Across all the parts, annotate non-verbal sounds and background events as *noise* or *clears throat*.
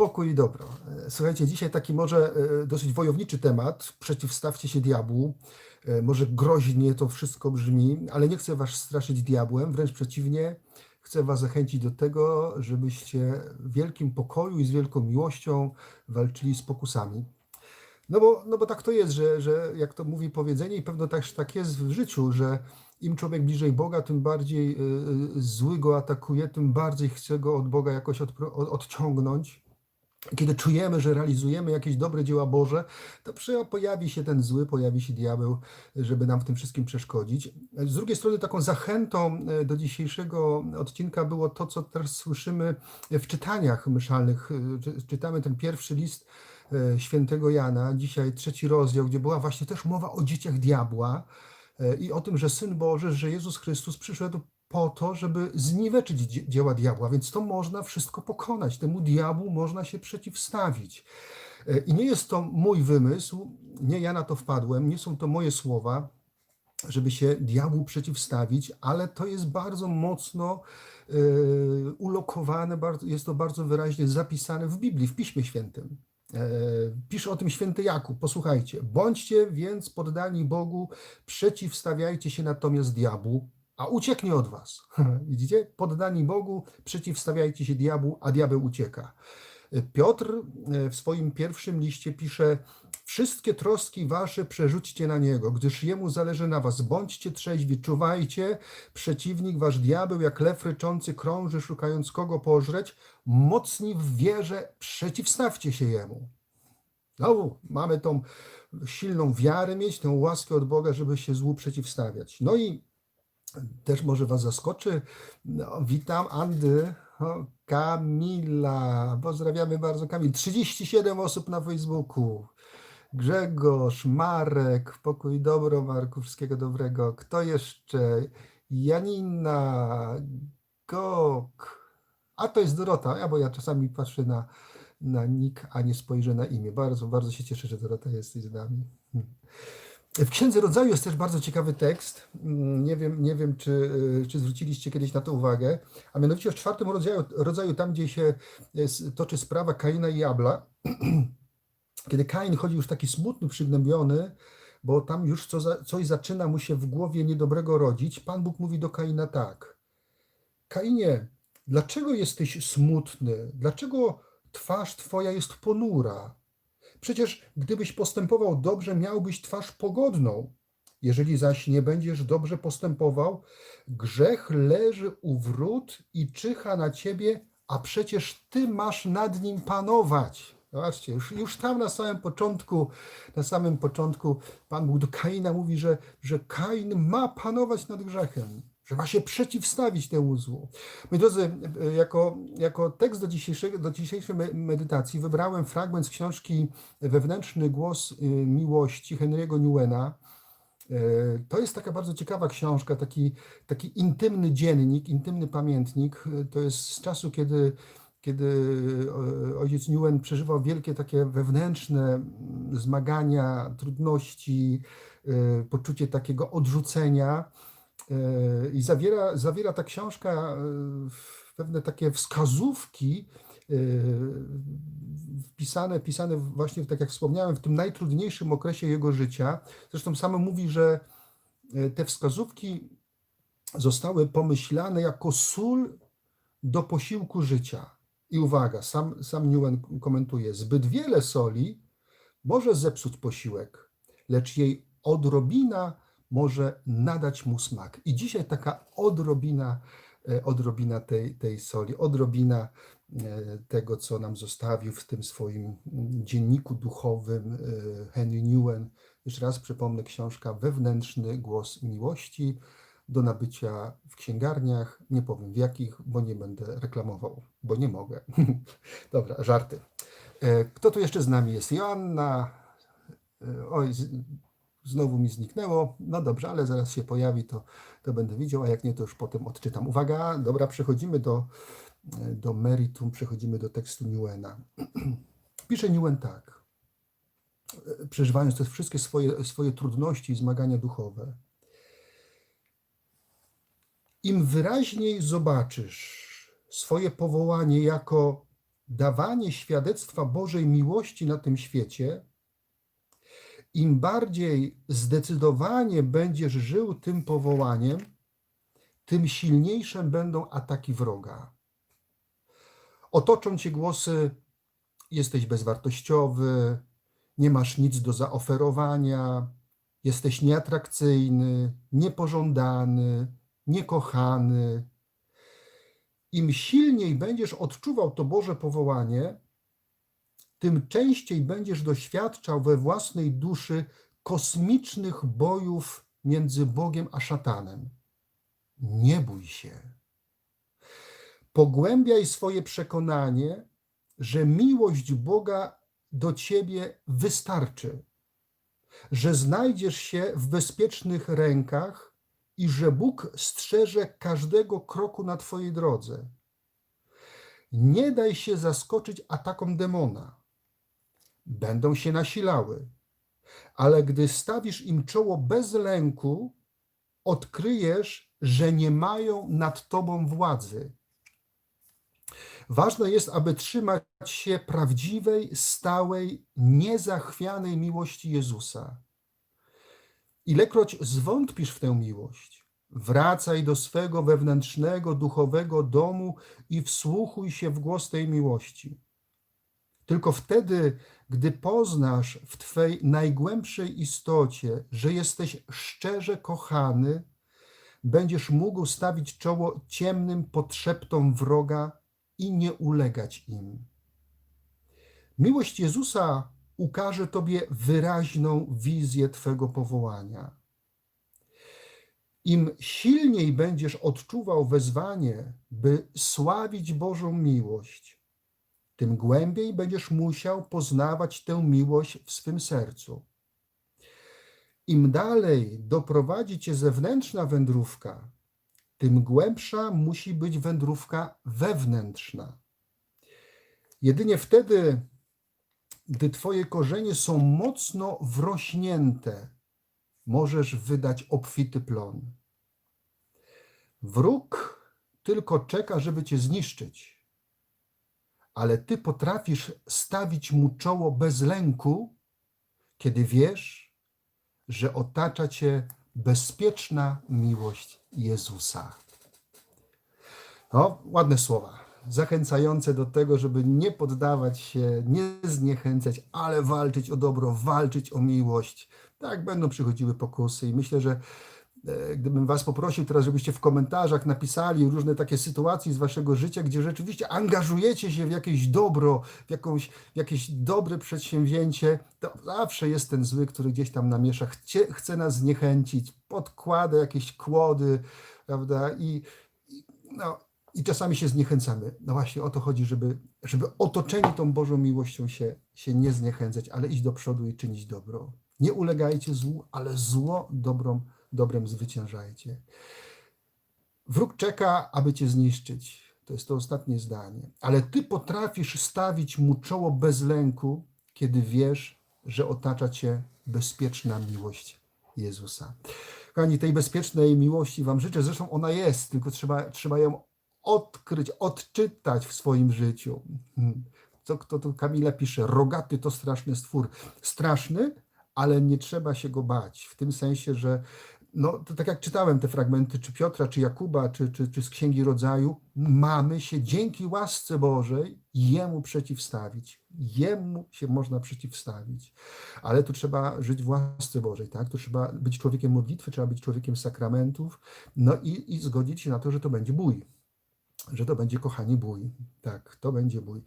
Pokój i dobro. E, Słuchajcie, dzisiaj taki może e, dosyć wojowniczy temat. Przeciwstawcie się diabłu. E, Może groźnie to wszystko brzmi, ale nie chcę was straszyć diabłem, wręcz przeciwnie. Chcę was zachęcić do tego, żebyście w wielkim pokoju i z wielką miłością walczyli z pokusami. No bo, no bo tak to jest, że, że jak to mówi powiedzenie, i pewno też tak jest w życiu, że im człowiek bliżej Boga, tym bardziej zły go atakuje, tym bardziej chce go od Boga jakoś odciągnąć. Kiedy czujemy, że realizujemy jakieś dobre dzieła Boże, to pojawi się ten zły, pojawi się diabeł, żeby nam w tym wszystkim przeszkodzić. Z drugiej strony, taką zachętą e, do dzisiejszego odcinka było to, co teraz słyszymy w czytaniach myszalnych. E, Czy- Czytamy ten pierwszy list e, świętego Jana, dzisiaj trzeci rozdział, gdzie była właśnie też mowa o dzieciach diabła i o tym, że Syn Boży, że Jezus Chrystus przyszedł po to, żeby zniweczyć dzie- dzieła diabła, więc to można wszystko pokonać. Temu diabłu można się przeciwstawić. E, I nie jest to mój wymysł, nie ja na to wpadłem, nie są to moje słowa, żeby się diabłu przeciwstawić, ale to jest bardzo mocno e, ulokowane, jest to bardzo wyraźnie zapisane w Biblii, w Piśmie Świętym. E, Pisze o tym święty Jakub. Posłuchajcie. Bądźcie więc poddani Bogu, przeciwstawiajcie się natomiast diabłu, a ucieknie od was. *laughs* Widzicie? Poddani Bogu, przeciwstawiajcie się diabłu, a diabeł ucieka. Piotr e, w swoim pierwszym liście pisze: Wszystkie troski wasze przerzućcie na niego, gdyż jemu zależy na was. Bądźcie trzeźwi, czuwajcie. Przeciwnik wasz diabeł, jak lew ryczący, krąży, szukając kogo pożreć. Mocni w wierze, przeciwstawcie się jemu. Znowu mamy tą silną wiarę mieć, tę łaskę od Boga, żeby się złu przeciwstawiać. No i też może Was zaskoczy. No, witam Andy, o, Kamila. Pozdrawiamy bardzo Kamil. 37 osób na Facebooku. Grzegorz, Marek, pokój dobro, Marku, wszystkiego dobrego. Kto jeszcze? Janina, Gok. A to jest Dorota, ja, bo ja czasami patrzę na, na nick, a nie spojrzę na imię. Bardzo, bardzo się cieszę, że Dorota jesteś z nami. W Księdze Rodzaju jest też bardzo ciekawy tekst. Mm, Nie wiem, nie wiem czy, y, czy zwróciliście kiedyś na to uwagę. A mianowicie w czwartym rodzaju, rodzaju tam gdzie się jest, toczy sprawa Kaina i Abla, *clears throat* kiedy Kain chodzi już taki smutny, przygnębiony, bo tam już co za, coś zaczyna mu się w głowie niedobrego rodzić, Pan Bóg mówi do Kaina tak. Kainie, dlaczego jesteś smutny? Dlaczego twarz twoja jest ponura? Przecież gdybyś postępował dobrze, miałbyś twarz pogodną. Jeżeli zaś nie będziesz dobrze postępował, grzech leży u wrót i czyha na ciebie, a przecież ty masz nad nim panować. Zobaczcie, już, już tam na samym początku, na samym początku Pan Bóg do Kaina mówi, że, że Kain ma panować nad grzechem, ma się przeciwstawić temu złu. Moi drodzy, e, jako, jako tekst do dzisiejszego, do dzisiejszej me- medytacji wybrałem fragment z książki Wewnętrzny głos y, miłości Henry'ego Newena. E, To jest taka bardzo ciekawa książka, taki, taki intymny dziennik, intymny pamiętnik. E, To jest z czasu, kiedy, kiedy ojciec Newen przeżywał wielkie takie wewnętrzne zmagania, trudności, poczucie takiego odrzucenia. E, I zawiera, zawiera ta książka e, pewne takie wskazówki, e, wpisane, pisane właśnie, tak jak wspomniałem, w tym najtrudniejszym okresie jego życia. Zresztą sam mówi, że te wskazówki zostały pomyślane jako sól do posiłku życia. I uwaga, sam, sam Newen komentuje, zbyt wiele soli może zepsuć posiłek, lecz jej odrobina może nadać mu smak. I dzisiaj taka odrobina, e, odrobina tej, tej soli, odrobina e, tego, co nam zostawił w tym swoim mm, dzienniku duchowym e, Henry Newen. Jeszcze raz przypomnę, książka Wewnętrzny Głos Miłości do nabycia w księgarniach. Nie powiem w jakich, bo nie będę reklamował, bo nie mogę. *laughs* Dobra, żarty. Kto tu jeszcze z nami jest? Joanna. Oj, znowu mi zniknęło. No dobrze, ale zaraz się pojawi, to, to będę widział, a jak nie, to już potem odczytam. Uwaga, dobra, przechodzimy do, do meritum, przechodzimy do tekstu Newena. *clears throat* Pisze Newen tak, przeżywając te wszystkie swoje, swoje trudności i zmagania duchowe. Im wyraźniej zobaczysz swoje powołanie jako dawanie świadectwa Bożej miłości na tym świecie, im bardziej zdecydowanie będziesz żył tym powołaniem, tym silniejsze będą ataki wroga. Otoczą cię głosy: jesteś bezwartościowy, nie masz nic do zaoferowania, jesteś nieatrakcyjny, niepożądany, niekochany. Im silniej będziesz odczuwał to Boże powołanie, tym częściej będziesz doświadczał we własnej duszy kosmicznych bojów między Bogiem a szatanem. Nie bój się. Pogłębiaj swoje przekonanie, że miłość Boga do ciebie wystarczy, że znajdziesz się w bezpiecznych rękach i że Bóg strzeże każdego kroku na twojej drodze. Nie daj się zaskoczyć atakom demona. Będą się nasilały, ale gdy stawisz im czoło bez lęku, odkryjesz, że nie mają nad tobą władzy. Ważne jest, aby trzymać się prawdziwej, stałej, niezachwianej miłości Jezusa. Ilekroć zwątpisz w tę miłość, wracaj do swego wewnętrznego, duchowego domu i wsłuchuj się w głos tej miłości. Tylko wtedy, gdy poznasz w Twej najgłębszej istocie, że jesteś szczerze kochany, będziesz mógł stawić czoło ciemnym potrzeptom wroga i nie ulegać im. Miłość Jezusa ukaże Tobie wyraźną wizję Twego powołania. Im silniej będziesz odczuwał wezwanie, by sławić Bożą miłość, tym głębiej będziesz musiał poznawać tę miłość w swym sercu. Im dalej doprowadzi cię zewnętrzna wędrówka, tym głębsza musi być wędrówka wewnętrzna. Jedynie wtedy, gdy Twoje korzenie są mocno wrośnięte, możesz wydać obfity plon. Wróg tylko czeka, żeby Cię zniszczyć, ale Ty potrafisz stawić mu czoło bez lęku, kiedy wiesz, że otacza Cię bezpieczna miłość Jezusa. No, ładne słowa, zachęcające do tego, żeby nie poddawać się, nie zniechęcać, ale walczyć o dobro, walczyć o miłość. Tak będą przychodziły pokusy i myślę, że gdybym Was poprosił teraz, żebyście w komentarzach napisali różne takie sytuacje z Waszego życia, gdzie rzeczywiście angażujecie się w jakieś dobro, w, jakąś, w jakieś dobre przedsięwzięcie, to zawsze jest ten zły, który gdzieś tam namiesza, chce, chce nas zniechęcić, podkłada jakieś kłody, prawda? I, i, no, i czasami się zniechęcamy. No właśnie o to chodzi, żeby, żeby otoczeni tą Bożą miłością się, się nie zniechęcać, ale iść do przodu i czynić dobro. Nie ulegajcie złu, ale zło dobrą, dobrem zwyciężajcie. Wróg czeka, aby cię zniszczyć. To jest to ostatnie zdanie. Ale ty potrafisz stawić mu czoło bez lęku, kiedy wiesz, że otacza cię bezpieczna miłość Jezusa. Kochani, tej bezpiecznej miłości Wam życzę. Zresztą ona jest, tylko trzeba, trzeba ją odkryć, odczytać w swoim życiu. Hmm. Co kto tu Kamila pisze? Rogaty to straszny stwór. Straszny, ale nie trzeba się go bać. W tym sensie, że no, to tak jak czytałem te fragmenty, czy Piotra, czy Jakuba, czy, czy, czy z Księgi Rodzaju, mamy się dzięki łasce Bożej Jemu przeciwstawić. Jemu się można przeciwstawić. Ale tu trzeba żyć w łasce Bożej, tak? Tu trzeba być człowiekiem modlitwy, trzeba być człowiekiem sakramentów, no i, i zgodzić się na to, że to będzie bój że to będzie kochani bój. Tak, to będzie bój.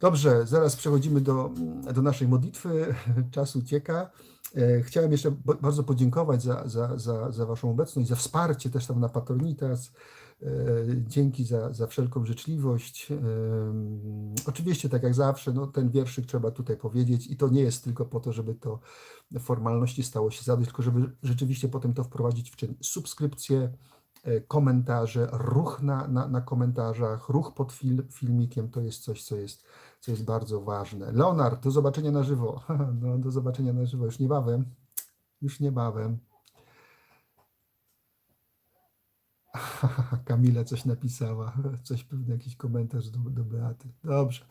Dobrze, zaraz przechodzimy do, do naszej modlitwy. *laughs* Czas ucieka. E, chciałem jeszcze bardzo podziękować za, za, za, za Waszą obecność, za wsparcie też tam na Patronitas. E, dzięki za, za wszelką życzliwość. E, oczywiście, tak jak zawsze, no, ten wierszyk trzeba tutaj powiedzieć i to nie jest tylko po to, żeby to formalności stało się zadość, tylko żeby rzeczywiście potem to wprowadzić w czyn. Subskrypcję, komentarze, ruch na, na, na komentarzach, ruch pod fil, filmikiem to jest coś, co jest, co jest bardzo ważne. Leonard, do zobaczenia na żywo. *laughs* No, do zobaczenia na żywo już niebawem. Już niebawem. *laughs* Kamila coś napisała, coś pewnie jakiś komentarz do, do Beaty. Dobrze.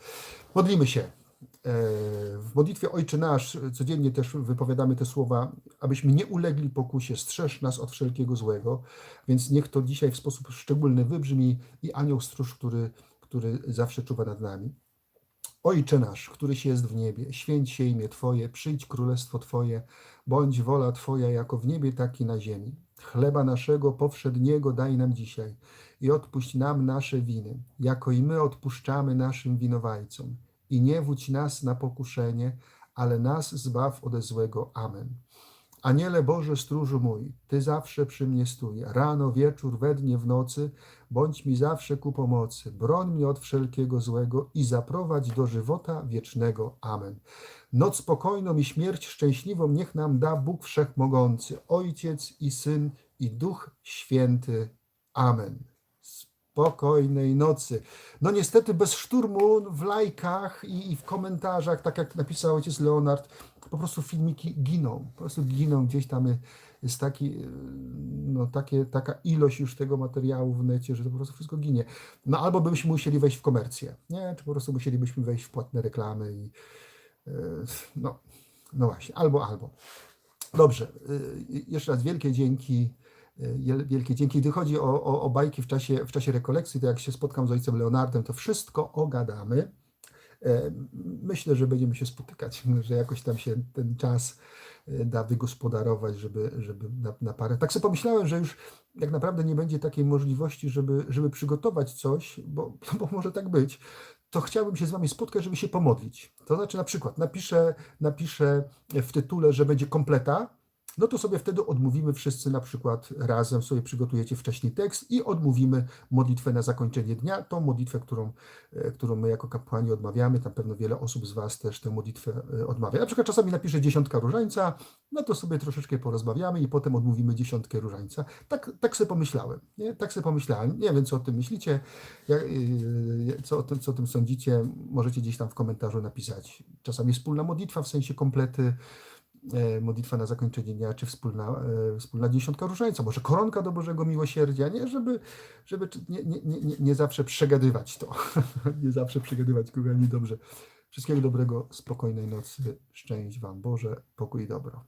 Modlimy się. E, W modlitwie Ojcze Nasz codziennie też wypowiadamy te słowa, abyśmy nie ulegli pokusie, strzeż nas od wszelkiego złego, więc niech to dzisiaj w sposób szczególny wybrzmi i anioł stróż, który, który zawsze czuwa nad nami. Ojcze nasz, któryś jest w niebie, święć się imię Twoje, przyjdź królestwo Twoje, bądź wola Twoja jako w niebie, tak i na ziemi. Chleba naszego powszedniego daj nam dzisiaj i odpuść nam nasze winy, jako i my odpuszczamy naszym winowajcom. I nie wódź nas na pokuszenie, ale nas zbaw ode złego. Amen. Aniele Boże, stróżu mój, Ty zawsze przy mnie stój, rano, wieczór, we dnie, w nocy, bądź mi zawsze ku pomocy, broń mnie od wszelkiego złego i zaprowadź do żywota wiecznego. Amen. Noc spokojną i śmierć szczęśliwą niech nam da Bóg Wszechmogący, Ojciec i Syn i Duch Święty. Amen. Spokojnej nocy. No niestety bez szturmu w lajkach i, w komentarzach, tak jak napisał ojciec Leonard, po prostu filmiki giną. Po prostu giną gdzieś tam jest taki, yy, no takie, taka ilość już tego materiału w necie, że to po prostu wszystko ginie. No albo byśmy musieli wejść w komercję, nie? Czy po prostu musielibyśmy wejść w płatne reklamy i yy, no, no właśnie, albo, albo. Dobrze, jeszcze raz wielkie dzięki. Yy, Wielkie dzięki. Gdy chodzi o, o, o bajki w czasie, w czasie rekolekcji, to jak się spotkam z ojcem Leonardem, to wszystko ogadamy. E, Myślę, że będziemy się spotykać, *laughs* że jakoś tam się ten czas e, da wygospodarować, żeby, żeby na, na parę. Tak sobie pomyślałem, że już jak naprawdę nie będzie takiej możliwości, żeby, żeby przygotować coś, bo, *laughs* bo może tak być, to chciałbym się z Wami spotkać, żeby się pomodlić. To znaczy na przykład napiszę, napiszę w tytule, że będzie kompleta, no to sobie wtedy odmówimy wszyscy na przykład razem, sobie przygotujecie wcześniej tekst i odmówimy modlitwę na zakończenie dnia, tą modlitwę, którą, e, którą my jako kapłani odmawiamy, tam pewno wiele osób z Was też tę modlitwę e, odmawia. Na przykład czasami napiszę dziesiątka różańca, no to sobie troszeczkę porozmawiamy i potem odmówimy dziesiątkę różańca. Tak, tak sobie pomyślałem, nie? tak sobie pomyślałem, nie wiem co o tym myślicie, yy, co, o tym, co o tym sądzicie, możecie gdzieś tam w komentarzu napisać. Czasami wspólna modlitwa w sensie komplety, e, modlitwa na zakończenie dnia, czy wspólna, e, wspólna dziesiątka różańca, może koronka do Bożego Miłosierdzia, nie? Żeby, żeby nie, nie, nie- nie zawsze przegadywać to. *laughs* nie zawsze przegadywać, kochani, dobrze. Wszystkiego dobrego, spokojnej nocy, szczęść Wam Boże, pokój i dobro.